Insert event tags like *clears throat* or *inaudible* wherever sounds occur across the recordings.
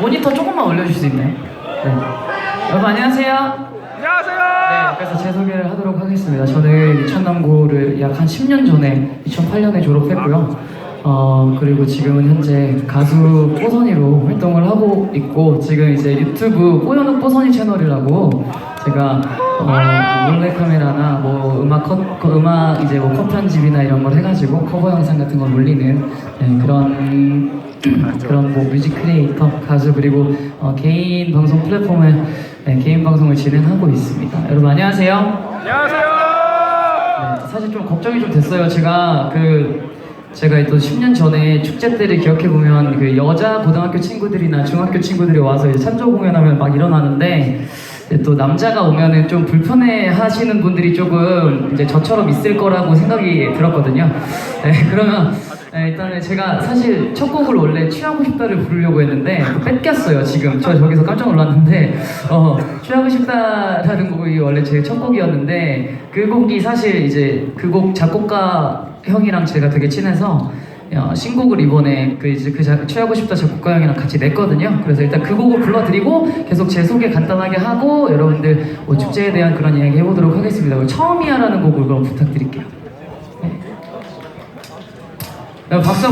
모니터 조금만 올려주실 수 있나요? 네. 여러분 안녕하세요. 안녕하세요. 네, 그래서 제 소개를 하도록 하겠습니다. 저는 이천남고를 약 한 10년 전에 2008년에 졸업했고요. 어 그리고 지금은 현재 가수 뽀선이로 활동을 하고 있고 지금 이제 유튜브 뽀연욱 뽀선이 채널이라고 제가 어 몰래 카메라나 뭐 음악 컷, 컷 음악 이제 뭐 컷 편집이나 이런 걸 해가지고 커버 영상 같은 걸 올리는 네, 그런 *clears throat* 그런 뭐 뮤직 크리에이터 가수 그리고 어, 개인 방송 플랫폼에 네, 개인 방송을 진행하고 있습니다. 여러분 안녕하세요. 안녕하세요. 네, 사실 좀 걱정이 좀 됐어요. 제가 그 제가 또 10년 전에 축제 때를 기억해 보면 그 여자 고등학교 친구들이나 중학교 친구들이 와서 이제 찬조 공연하면 막 일어나는데 이제 또 남자가 오면은 좀 불편해 하시는 분들이 조금 이제 저처럼 있을 거라고 생각이 들었거든요. 네, *laughs* 그러면 네, 일단은 제가 사실 첫 곡을 원래 취하고 싶다를 부르려고 했는데 뺏겼어요 지금 저 저기서 깜짝 놀랐는데 어 취하고 싶다라는 곡이 원래 제 첫 곡이었는데 그 곡이 사실 이제 그 곡 작곡가 형이랑 제가 되게 친해서 어, 신곡을 이번에 그 이제 그 자- 취하고 싶다 작곡가 형이랑 같이 냈거든요. 그래서 일단 그 곡을 불러드리고 계속 제 소개 간단하게 하고 여러분들 뭐 축제에 대한 그런 이야기 해보도록 하겠습니다. 처음이야라는 곡을 그럼 부탁드릴게요. 네. 야, 박수.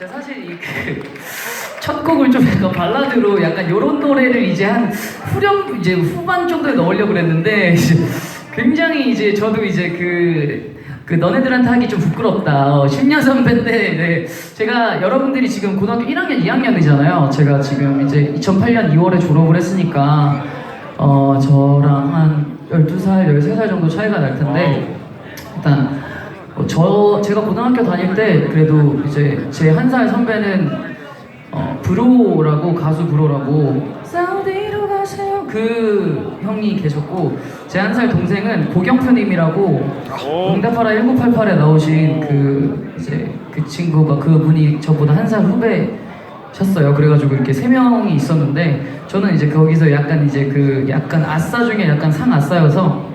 제가 사실 이그첫 곡을 좀 약간 발라드로 약간 이런 노래를 이제 한 후렴 이제 후반 정도에 넣으려고 그랬는데 굉장히 이제 저도 이제 그, 그 너네들한테 하기 좀 부끄럽다. 어, 10년 선배인데 네. 제가 여러분들이 지금 고등학교 1학년, 2학년이잖아요. 제가 지금 이제 2008년 2월에 졸업을 했으니까 어 저랑 한 12살, 13살 정도 차이가 날 텐데 일단 어, 저 제가 고등학교 다닐 때 그래도 이제 제 한 살 선배는 어, 브로라고 가수 브로라고 사우디 안녕하세요 그 형이 계셨고 제 한 살 동생은 고경표님이라고 응답하라 1988에 나오신 그 이제 그 친구가 그 분이 저보다 한 살 후배셨어요. 그래가지고 이렇게 세 명이 있었는데 저는 이제 거기서 약간 이제 그 약간 아싸 중에 약간 상 아싸여서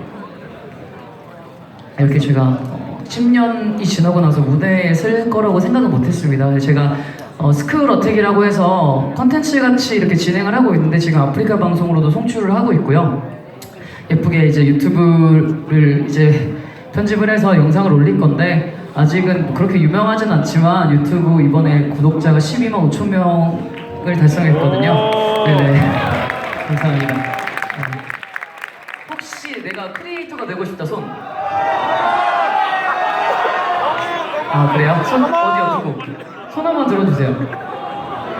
이렇게 제가 어, 10년이 지나고 나서 무대에 쓸 거라고 생각은 못했습니다. 제가 어, 스크울 어택이라고 해서 컨텐츠 같이 이렇게 진행을 하고 있는데 지금 아프리카 방송으로도 송출을 하고 있고요. 예쁘게 이제 유튜브를 이제 편집을 해서 영상을 올릴 건데 아직은 그렇게 유명하진 않지만 유튜브 이번에 구독자가 12만 5천 명을 달성했거든요. 네네. 감사합니다. 네. 혹시 내가 크리에이터가 되고 싶다 손? 아 그래요? 손 어디요 두고 손 한번 들어주세요.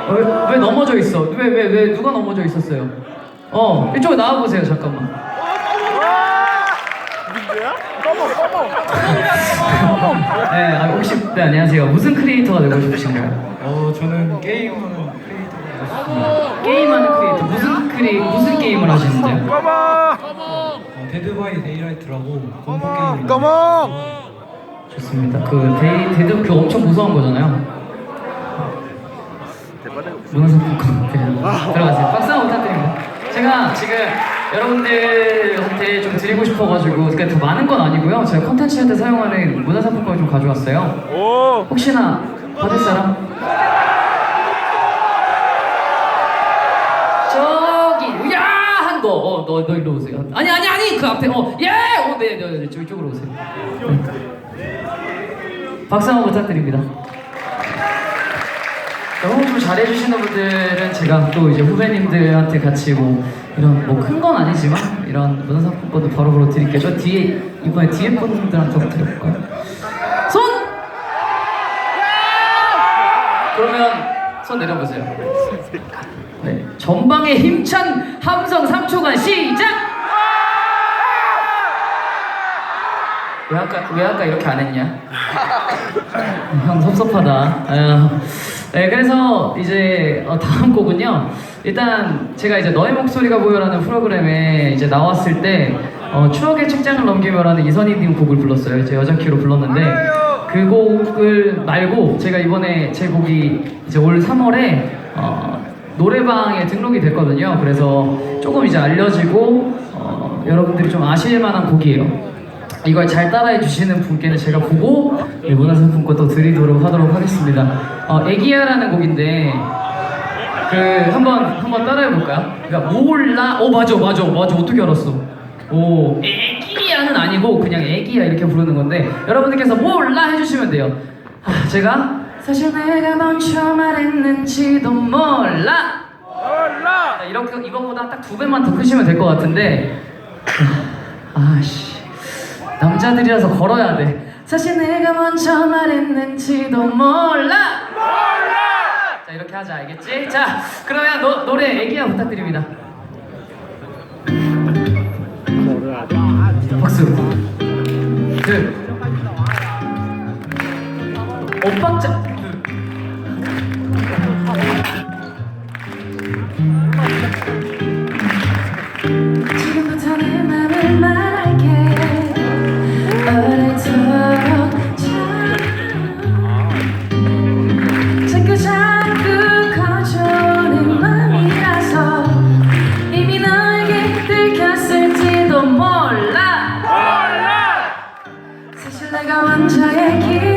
어, 왜, 왜 넘어져 있어? 왜 왜 왜 누가 넘어져 있었어요? 어 이쪽에 나와 보세요 잠깐만. 네, 아, 혹시 네 안녕하세요. 무슨 크리에이터가 되고 싶으신가요? 어 저는 게임하는 크리에이터가 게임하는 크리에이터 무슨 크리 무슨 게임을 하시는데요? 어, 데드 바이 데이라이트라고 공포 게임입니다. 좋습니다. 그 데이 데드 그 엄청 무서운 거잖아요. 문화상품권 드립니다. 들어가세요. 박수 한번 부탁드립니다. 제가 지금 여러분들한테 좀 드리고 싶어가지고 그러니까 더 많은 건 아니고요. 제가 컨텐츠 할 때 사용하는 문화상품권을 좀 가져왔어요. 혹시나 받을 사람? 저기 야 한 거. 어, 너, 너 일로 오세요. 아니 아니 아니 그 앞에 어 예. 어, 네, 네, 네, 저기 쪽으로 오세요. 네. 박수 한번 부탁드립니다. 너무 좀 잘해주시는 분들은 제가 또 이제 후배님들한테 같이 뭐 이런 뭐 큰 건 아니지만 이런 문화상품권도 바로바로 드릴게요. 저 뒤에 이번에 뒤에 분들한테 드려볼까요? 손! 그러면 손 내려보세요. 네, 전방에 힘찬 함성 3초간 시작! 왜 아까 왜 아까 이렇게 안 했냐? *laughs* 형 섭섭하다. 네, 그래서 이제 어, 다음 곡은요. 일단 제가 이제 너의 목소리가 보여라는 프로그램에 이제 나왔을 때 어, 추억의 책장을 넘기며라는 이선희님 곡을 불렀어요. 이제 여자 키로 불렀는데 그 곡을 말고 제가 이번에 제 곡이 이제 올 3월에 어, 노래방에 등록이 됐거든요. 그래서 조금 이제 알려지고 어, 여러분들이 좀 아실 만한 곡이에요. 이걸 잘 따라해 주시는 분께는 제가 보고 네, 문화상품권 또 드리도록 하도록 하겠습니다. 어, 애기야라는 곡인데 그 한번 한번 따라해 볼까요? 그러니까 몰라. 어 맞아 맞아 맞아 어떻게 알았어? 오 애기야는 아니고 그냥 애기야 이렇게 부르는 건데 여러분들께서 몰라 해주시면 돼요. 아, 제가 사실 내가 먼저 말했는지도 몰라. 몰라. 이렇게 이거보다 딱 두 배만 더 크시면 될 것 같은데. 아, 아씨. 남자들이라서 걸어야 돼. 사실 내가 먼저 말했는지도 몰라. 몰라. 자 이렇게 하자 알겠지? 자 그러면 노, 노래 애기야 부탁드립니다. 박수. 둘. 오빠 짜. 내가 왕자의 길.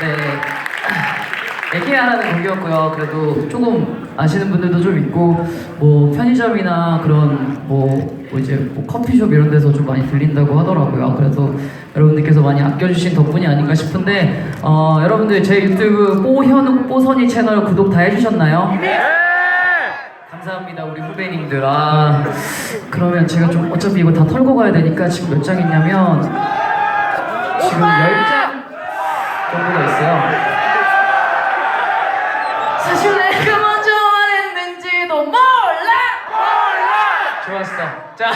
네. 얘기하라는 곡이었고요. 그래도 조금 아시는 분들도 좀 있고, 뭐 편의점이나 그런 뭐, 뭐 이제 뭐 커피숍 이런 데서 좀 많이 들린다고 하더라고요. 그래서 여러분들께서 많이 아껴주신 덕분이 아닌가 싶은데, 어, 여러분들 제 유튜브 뽀현욱 뽀선이 채널 구독 다 해주셨나요? 감사합니다 우리 후배님들 아 그러면 제가 좀 어차피 이거 다 털고 가야 되니까 지금 몇 장 있냐면 지금 10장 정도가 있어요. 사실 내가 먼저 말했는지도 몰라! 좋았어. 자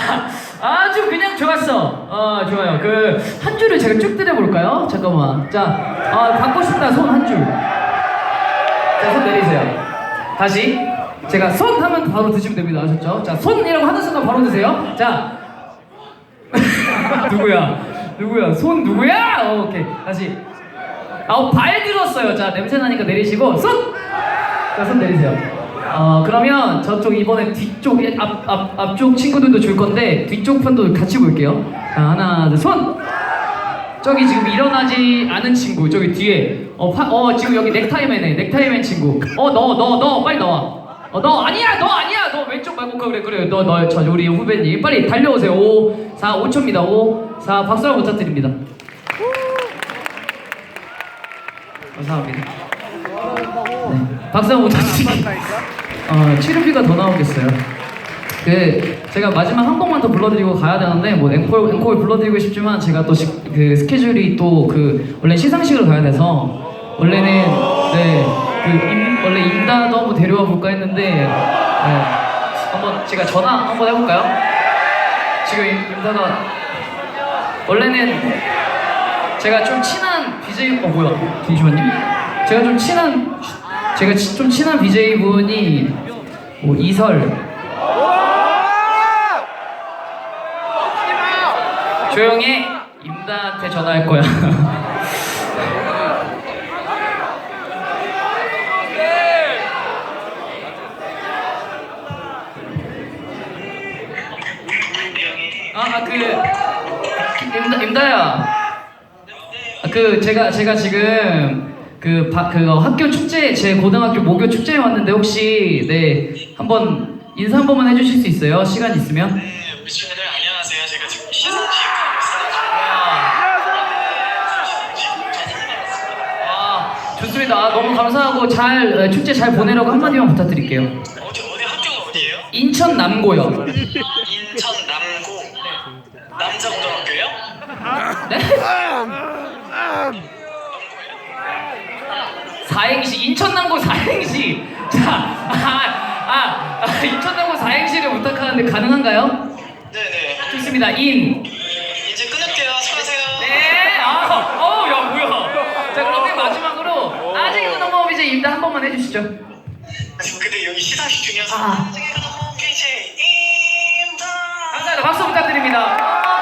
아주 그냥 좋았어. 어 좋아요. 그 한 줄을 제가 쭉 때려볼까요? 잠깐만. 자 아, 받고 싶다. 손 한 줄 자 손 내리세요. 다시. 제가 손 하면 바로 드시면 됩니다. 아셨죠? 자 손이라고 하는 순간 바로 드세요. 자. *laughs* 누구야? 누구야? 손 누구야? 어, 오케이. 다시 아 발 들었어요. 자 냄새 나니까 내리시고 손! 자 손 내리세요. 어 그러면 저쪽 이번에 뒤쪽 앞, 앞, 앞쪽 친구들도 줄 건데 뒤쪽 편도 같이 볼게요. 자 하나 둘 손! 저기 지금 일어나지 않은 친구 저기 뒤에. 어, 파, 어 지금 여기 넥타이맨에 넥타이맨 친구. 어너너너 빨리 나와. 어너 아니야 너 아니야! 너 왼쪽 말고 그래 그래. 너너저 우리 후배님 빨리 달려오세요. 5 4 5초입니다. 5 4 박수 한번 부탁드립니다 감사합니다. 네. 박수 한번 부탁드립니다 어 치료비가 더 나오겠어요. 그 제가 마지막 한 곡만 더 불러드리고 가야 되는데 뭐 앵콜 앵콜 불러드리고 싶지만 제가 또 그 스케줄이 또 그 원래 시상식을 가야 돼서 원래는 네그 원래 임다도 한번 데려와 볼까 했는데 네. 한번 제가 전화 한번 해볼까요? 지금 임- 임다가 원래는 제가 좀 친한 BJ 어 뭐야 김시환님 제가 좀 친한 제가 치- 좀 친한 BJ 분이 뭐 이설 조용히 임다한테 전화할 거야. *laughs* 아, 아, 그 임다 임다야. 아, 그 제가 제가 지금 그, 바, 그 어, 학교 축제 제 고등학교 목요 축제에 왔는데 혹시 네 한번 인사 한 번만 해주실 수 있어요? 시간 있으면? 네, 우리 친구들 안녕하세요. 제가 지금 시상식 아, 좋습니다. 아, 너무 감사하고 잘 에, 축제 잘 보내라고 한마디만 부탁드릴게요. 어디 어디 학교가 어디예요? 인천 남고요. 인천 남고 남자고등학교요? 네? 사행시 인천 남고 사행시. 자, 아, 아, 아 인천 남고 사행시를 부탁하는데 가능한가요? 네네. 좋습니다. 인. 이제 끊을게요. 수고하세요. 네. 아, 어, 야 뭐야? 자 그러면 마지막으로 아직은 너무 이제 임다 한 번만 해주시죠. 근데 여기 시상식 중이어서 아. 나중에 너무 KJ 임다. 감사합니다. 박수 부탁드립니다.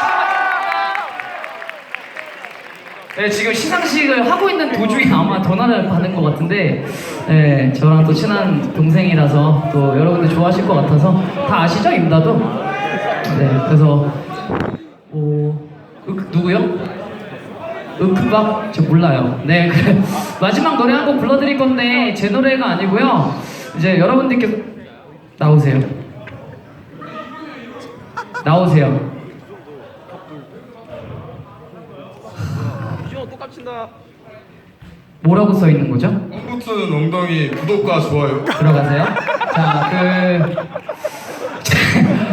네, 지금 시상식을 하고 있는 도중에 아마 전화를 받은 것 같은데, 네, 저랑 또 친한 동생이라서 또 여러분들 좋아하실 것 같아서 다 아시죠, 임다도? 네, 그래서 오, 윽, 누구요? 으크박? 저 몰라요. 네, *laughs* 그 마지막 노래 한 곡 불러드릴 건데 제 노래가 아니고요. 이제 여러분들께 나오세요. 나오세요. 뭐라고 써 있는 거죠? 홈부트는 엉덩이 구독과 좋아요. *laughs* 들어가세요. 자, 그.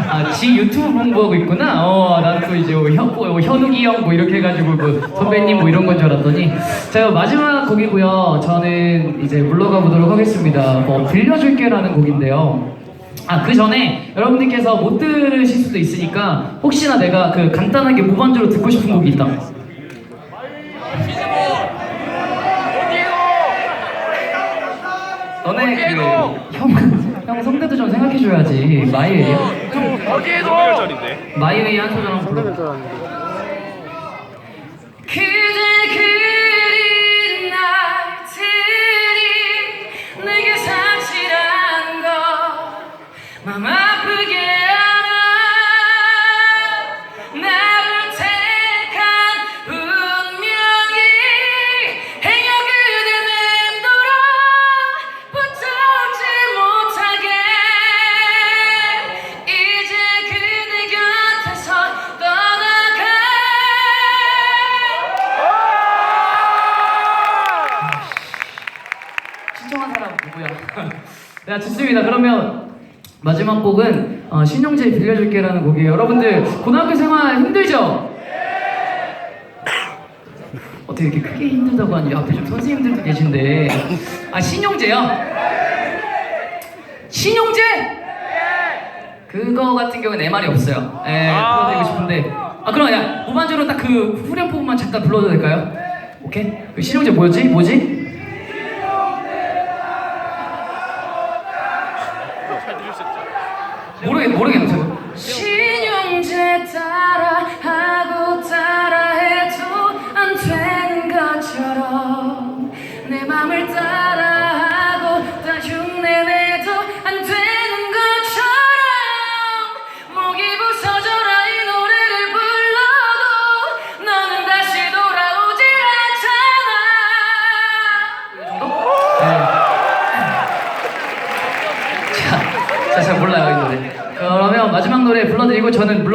아, 지 유튜브 홍보하고 있구나. 어, 난또 이제 뭐 현, 뭐 현욱이 형 뭐 이렇게 해가지고 뭐 선배님 뭐 이런 건 줄 알았더니. 자, 마지막 곡이고요. 저는 이제 물러가 보도록 하겠습니다. 뭐, 빌려줄게라는 곡인데요. 아, 그 전에 여러분들께서 못 들으실 수도 있으니까 혹시나 내가 그 간단하게 무반주로 듣고 싶은 곡이 있다. 너네 그 형, 형 성대도 좀 생각해줘야지. 마이웨이야? 어디에도! 마이웨이 한 소절 한번 불러 야 *laughs* 좋습니다. 그러면 마지막 곡은 어, 신용재 빌려줄게라는 곡이에요. 여러분들 고등학교 생활 힘들죠? *laughs* 어떻게 이렇게 크게 힘들다고 하니 앞에 좀 선생님들도 계신데 아 신용재요? 신용재? 그거 같은 경우는 내 말이 없어요. 예, 불러드리고 싶은데 아 그럼 야 무반주로 딱 그 후렴 부분만 잠깐 불러도 될까요? 오케이? 그 신용재 뭐였지? 뭐지? 모르겠 모르겠는데. 신용재 따라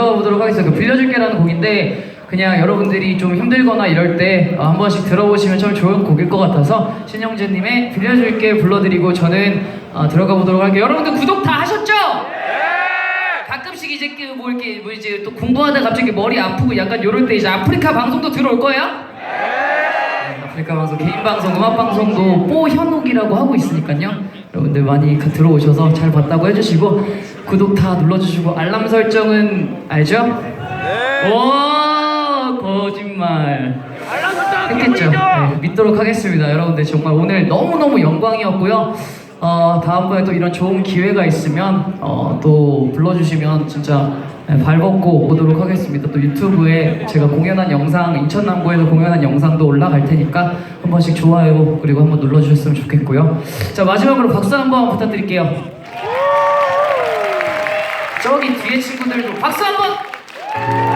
불러보도록 하겠습니다. 그 빌려줄게라는 곡인데 그냥 여러분들이 좀 힘들거나 이럴 때 어, 한 번씩 들어보시면 참 좋은 곡일 것 같아서 신영재님의 빌려줄게 불러드리고 저는 어, 들어가 보도록 할게요. 여러분들 구독 다 하셨죠? 가끔씩 이제 그 뭐 이렇게 뭐 이제 또 공부하다 갑자기 머리 아프고 약간 요럴 때 이제 아프리카 방송도 들어올 거예요? 네, 아프리카 방송, 개인 방송, 음악 방송도 뽀 현욱이라고 하고 있으니까요. 여러분들 많이 가- 들어오셔서 잘 봤다고 해주시고 구독 다 눌러주시고 알람 설정은 알죠? 네. 오 거짓말. 했겠죠. 네, 믿도록 하겠습니다. 여러분들 정말 오늘 너무 너무 영광이었고요. 어, 다음번에 또 이런 좋은 기회가 있으면 어, 또 불러주시면 진짜 네, 발벗고 오도록 하겠습니다. 또 유튜브에 제가 공연한 영상, 인천남고에서 공연한 영상도 올라갈 테니까 한 번씩 좋아요 그리고 한번 눌러주셨으면 좋겠고요. 자 마지막으로 박수 한번 부탁드릴게요. 저기 뒤에 친구들도 박수 한번!